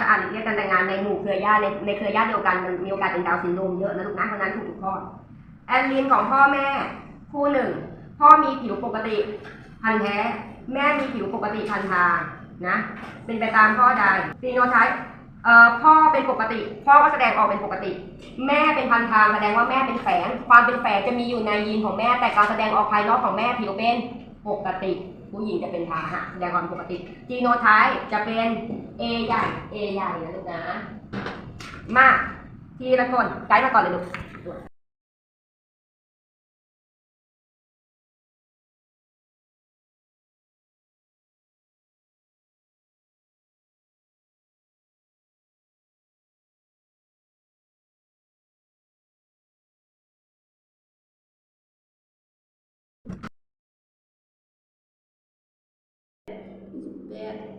สะอาดหลีกเลี่ยงการแต่งงานในหมู่เครือญาติในในเครือญาติเดียวกันมันมีโอกาสเป็นดาวซินโดรมเยอะนะลูกนะเพราะนั้นถูกทุกข้อแอนลินของพ่อแม่คู่หนึ่ง พ่อมีผิวปกติพันแท้ แม่มีผิวปกติพันทางนะเป็นไปตามข้อใดฟีโนไทป์เอ่อพ่อเป็นปกติ พ่อก็แสดงออกเป็นปกติ แม่เป็นพันทางแสดงว่าแม่เป็นแฝงความเป็นแฝงจะมีอยู่ในยีนของแม่ แต่การแสดงออกภายนอกของแม่ผิวเป็นปกติ ผู้หญิงจะเป็นพาหะแสดงความปกติจีโนไทป์จะเป็น A ใหญ่ A ใหญ่นะลูกนะ มาทีละคนไกด์มาก่อนเลยลูกแปด